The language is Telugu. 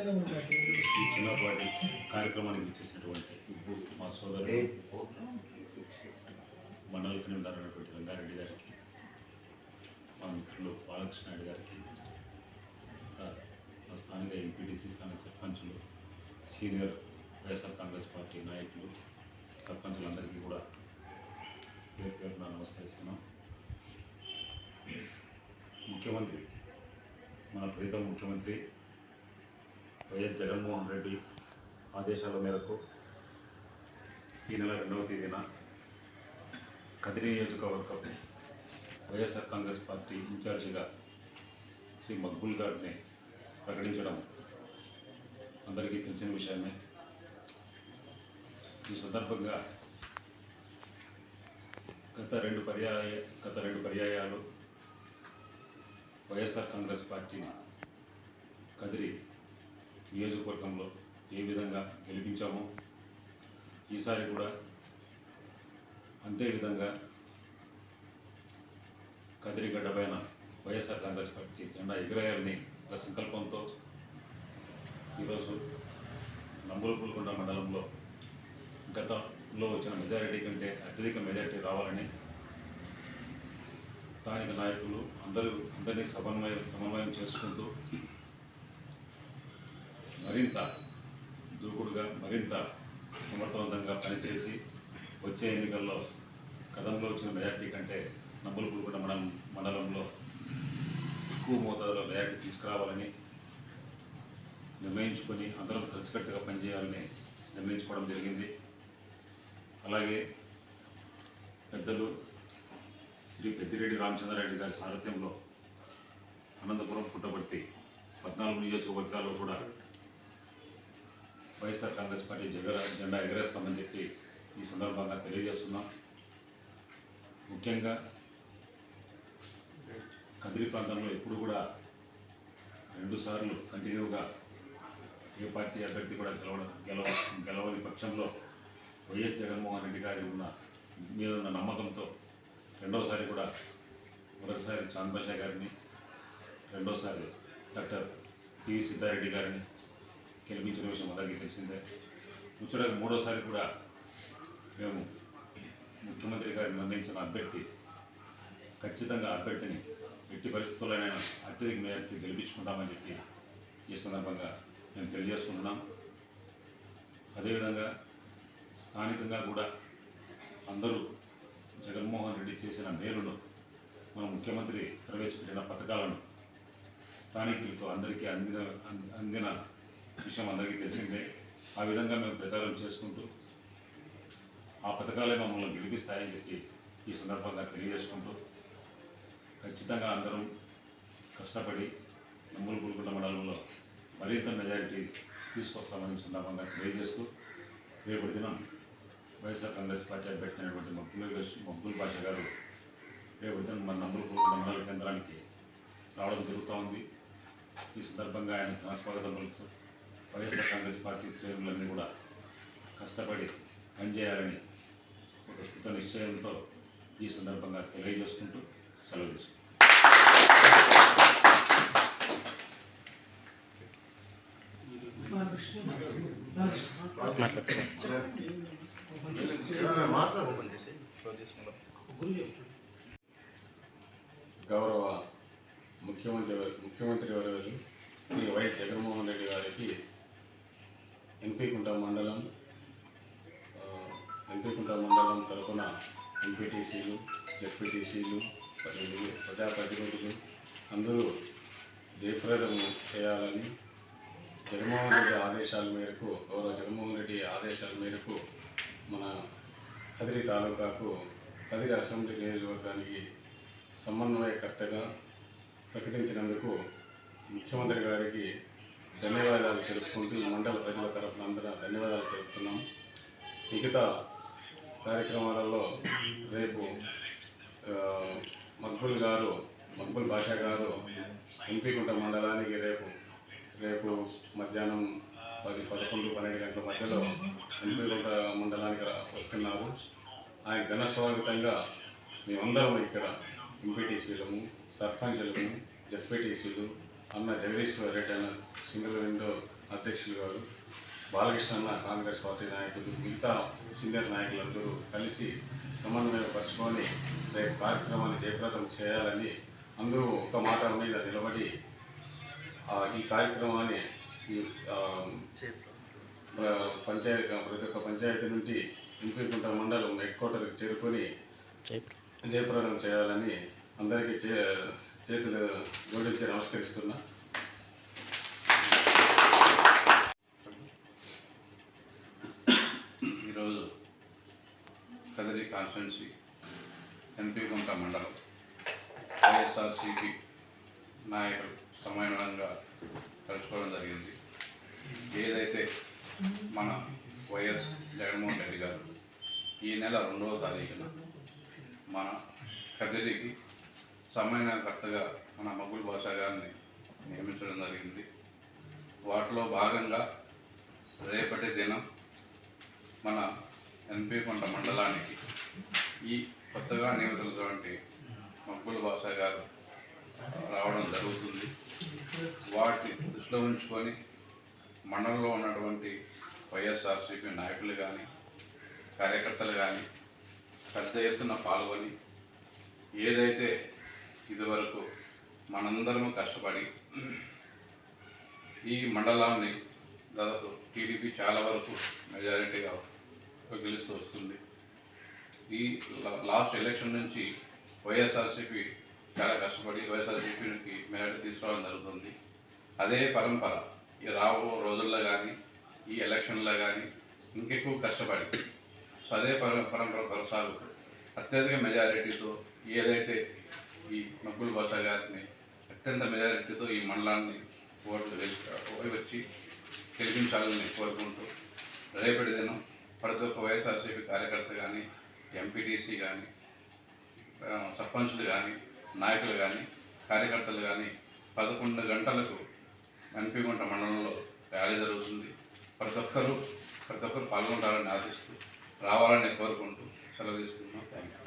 చిన్నపాటి కార్యక్రమానికి ఇచ్చేసినటువంటి మా సోదరుడు మండల కన్వీనర్ అయినటువంటి రంగారెడ్డి గారికి మా మిత్రులు బాలకృష్ణ నాయుడు గారికి మా స్థానిక ఎంపీటీసీ స్థానిక సర్పంచులు సీనియర్ వైఎస్ఆర్ కాంగ్రెస్ పార్టీ నాయకులు సర్పంచులందరికీ కూడా పేరు పేరున నమస్కరిస్తున్నాం. ముఖ్యమంత్రి మన ప్రీతం ముఖ్యమంత్రి వైఎస్ జగన్మోహన్ రెడ్డి ఆదేశాల మేరకు ఈ నెల రెండవ తేదీన కదిరి నియోజకవర్గం వైఎస్ఆర్ కాంగ్రెస్ పార్టీ ఇన్ఛార్జిగా శ్రీ మక్బుల్ గారిని ప్రకటించడం అందరికీ తెలిసిన విషయమే. ఈ సందర్భంగా గత రెండు పర్యాయ గత రెండు పర్యాయాలు వైఎస్ఆర్ కాంగ్రెస్ పార్టీని కదిరి నియోజకవర్గంలో ఏ విధంగా గెలిపించామో ఈసారి కూడా అంతే విధంగా కదిరిగడ్డ పైన వైఎస్ఆర్ కాంగ్రెస్ పార్టీ జెండా ఎగిరేయాలని ఒక సంకల్పంతో ఈరోజు నంబులపూలకొండ మండలంలో గతంలో వచ్చిన మెజారిటీ కంటే అత్యధిక మెజారిటీ రావాలని స్థానిక నాయకులు అందరూ అందరినీ సమన్వయం సమన్వయం చేసుకుంటూ మరింత దూకుడుగా మరింత సమర్థవంతంగా పనిచేసి వచ్చే ఎన్నికల్లో గతంలో వచ్చిన మెజార్టీ కంటే నంబులపూడిపూట మండలం మండలంలో ఎక్కువ మోతాదులో మెజార్టీ తీసుకురావాలని నిర్ణయించుకొని అందరం కలిసికట్టుగా పనిచేయాలని నిర్ణయించుకోవడం జరిగింది. అలాగే పెద్దలు శ్రీ పెద్దిరెడ్డి రామచంద్రారెడ్డి గారి సారథ్యంలో అనంతపురం పుట్టబర్తి పద్నాలుగు నియోజకవర్గాల్లో కూడా వైఎస్ఆర్ కాంగ్రెస్ పార్టీ జగర జెండా ఎగరేస్తామని చెప్పి ఈ సందర్భంగా తెలియజేస్తున్నాం. ముఖ్యంగా కదిరి ప్రాంతంలో ఎప్పుడు కూడా రెండుసార్లు కంటిన్యూగా ఏ పార్టీ అభ్యర్థి కూడా గెలవడం గెలవ గెలవని పక్షంలో వైఎస్ జగన్మోహన్ రెడ్డి గారి ఉన్న మీద ఉన్న నమ్మకంతో రెండోసారి కూడా మొదటిసారి చాంద్ గారిని రెండోసారి డాక్టర్ పివి సిద్ధారెడ్డి గారిని గెలిపించిన విషయం అందరికీ తెలిసిందే ముచ్చటగా మూడోసారి కూడా మేము ముఖ్యమంత్రి గారిని నిర్ణయించిన అభ్యర్థి ఖచ్చితంగా అభ్యర్థిని ఎట్టి పరిస్థితుల్లోనైనా అత్యధిక మేరకు గెలిపించుకుంటామని చెప్పి ఈ సందర్భంగా మేము తెలియజేసుకుంటున్నాం. అదేవిధంగా స్థానికంగా కూడా అందరూ జగన్మోహన్ రెడ్డి చేసిన మేలును మన ముఖ్యమంత్రి ప్రవేశపెట్టిన పథకాలను స్థానికులతో అందరికీ అందిన అందిన విషయం అందరికీ తెలిసిందే. ఆ విధంగా మేము ప్రచారం చేసుకుంటూ ఆ పథకాలే మమ్మల్ని గెలిపిస్తాయని చెప్పి ఈ సందర్భంగా తెలియజేసుకుంటూ ఖచ్చితంగా అందరం కష్టపడి నమ్ములు గురుకుంట మండలంలో మరింత మెజారిటీ తీసుకొస్తామని సందర్భంగా తెలియజేస్తూ రేపటి దినం వైఎస్ఆర్ కాంగ్రెస్ పార్టీ అభ్యర్థినటువంటి అయినటువంటి మబ్బుల్ భాష గారు రేపటి దినం మన నమ్ములు గురుకుంట మండల కేంద్రానికి రావడం జరుగుతూ ఉంది. ఈ సందర్భంగా ఆయన ఘనస్వాగతం పలుకుతూ వైఎస్ఆర్ కాంగ్రెస్ పార్టీ శ్రేణులన్నీ కూడా కష్టపడి పనిచేయాలని ఒక కృత నిశ్చయంతో ఈ సందర్భంగా తెలియజేసుకుంటూ సెలవు తీసుకుంటాం గౌరవ ముఖ్యమంత్రి ముఖ్యమంత్రి వారి శ్రీ వైఎస్ జగన్మోహన్ రెడ్డి గారికి ఎంపీకుంట మండలం ఆ, ఎంపీకుంట మండలం తరపున ఎంపీటీసీలు జెడ్పీటీసీలు మరియు ప్రజాప్రతినిధులు అందరూ జయప్రదం చేయాలని జగన్మోహన్ రెడ్డి ఆదేశాల మేరకు గౌరవ జగన్మోహన్ రెడ్డి ఆదేశాల మేరకు మన కదిరి తాలూకాకు కదిరి అసెంబ్లీ నియోజకవర్గానికి సమన్వయకర్తగా ప్రకటించినందుకు ముఖ్యమంత్రి గారికి ధన్యవాదాలు తెలుపుకుంటూ ఈ మండల ప్రజల తరఫున అందరూ ధన్యవాదాలు తెలుపుతున్నాం. మిగతా కార్యక్రమాలలో రేపు మక్బుల్ గారు మక్బుల్ భాషా గారు ఎంపీకుంట మండలానికి రేపు రేపు మధ్యాహ్నం పది పదకొండు పన్నెండు గంటల మధ్యలో ఎంపీకుంట మండలానికి వస్తున్నాము. వస్తున్నారు ఆయన ఘన స్వాగతంగా మేమందరం ఇక్కడ ఎంపీటీసీలము సర్పంచులము జెడ్పీటీసీలు అన్న జగదీశ్వర్ రెడ్డి అన్న సింగిల్ విండో అధ్యక్షులు గారు బాలకృష్ణ అన్న కాంగ్రెస్ పార్టీ నాయకులు మిగతా సీనియర్ నాయకులందరూ కలిసి సమన్వయపరచుకొని రేపు కార్యక్రమాన్ని జయప్రదం చేయాలని అందరూ ఒక మాట మీద నిలబడి ఈ కార్యక్రమాన్ని ఈ పంచాయతీ ప్రతి ఒక్క పంచాయతీ నుండి ఇంపికుంట మండలం హెడ్ క్వార్టర్కి చేరుకొని జయప్రదం చేయాలని అందరికీ చే చేతులు జోడించి నమస్కరిస్తున్నా. ఈరోజు కదిరి కాన్స్టిట్యున్సీ ఎంపీ గుంట మండలం వైఎస్ఆర్సీపీ నాయకులు సమ్మేళనంగా కలుసుకోవడం జరిగింది. ఏదైతే మన వైఎస్ జగన్మోహన్ రెడ్డి గారు ఈ నెల రెండవ తారీఖున మన కదిరికి సమన్వయకర్తగా మన మగుల్ భాషా గారిని నియమించడం జరిగింది. వాటిలో భాగంగా రేపటి దినం మన ఎన్పికొండ మండలానికి ఈ కొత్తగా నియమితులటువంటి మగ్గుల భాషా గారు రావడం జరుగుతుంది. వాటిని దృష్టిలో ఉంచుకొని మండలంలో ఉన్నటువంటి వైఎస్ఆర్సీపీ నాయకులు కానీ కార్యకర్తలు కానీ పెద్ద ఎత్తున పాల్గొని ఏదైతే ఇదివరకు మనందరము కష్టపడి ఈ మండలాన్ని దాదాపు టీడీపీ చాలా వరకు మెజారిటీగా గెలుస్తూ వస్తుంది. ఈ లాస్ట్ ఎలక్షన్ నుంచి వైఎస్ఆర్సీపీ చాలా కష్టపడి వైఎస్ఆర్సీపీకి మెజారిటీ తీసుకురావడం జరుగుతుంది. అదే పరంపర ఈ రాబో రోజుల్లో కానీ ఈ ఎలక్షన్లో కానీ ఇంకెక్కువ కష్టపడి సో అదే పరంపర కొనసాగుతూ అత్యధిక మెజారిటీతో ఏదైతే ఈ మక్కుల్ బాషా గారిని అత్యంత మెజారిటీతో ఈ మండలాన్ని ఓట్లు వేసి వచ్చి గెలిపించాలని కోరుకుంటూ రేపటి దినం ప్రతి ఒక్క వైఎస్ఆర్సీపీ కార్యకర్త కానీ ఎంపీటీసీ కానీ సర్పంచ్లు కానీ నాయకులు కానీ కార్యకర్తలు కానీ పదకొండు గంటలకు ఎన్పిగుంట మండలంలో ర్యాలీ జరుగుతుంది. ప్రతి ఒక్కరూ ప్రతి ఒక్కరు పాల్గొంటారని ఆశిస్తూ రావాలని కోరుకుంటూ సెలవు తీసుకుంటున్నాం. Thank you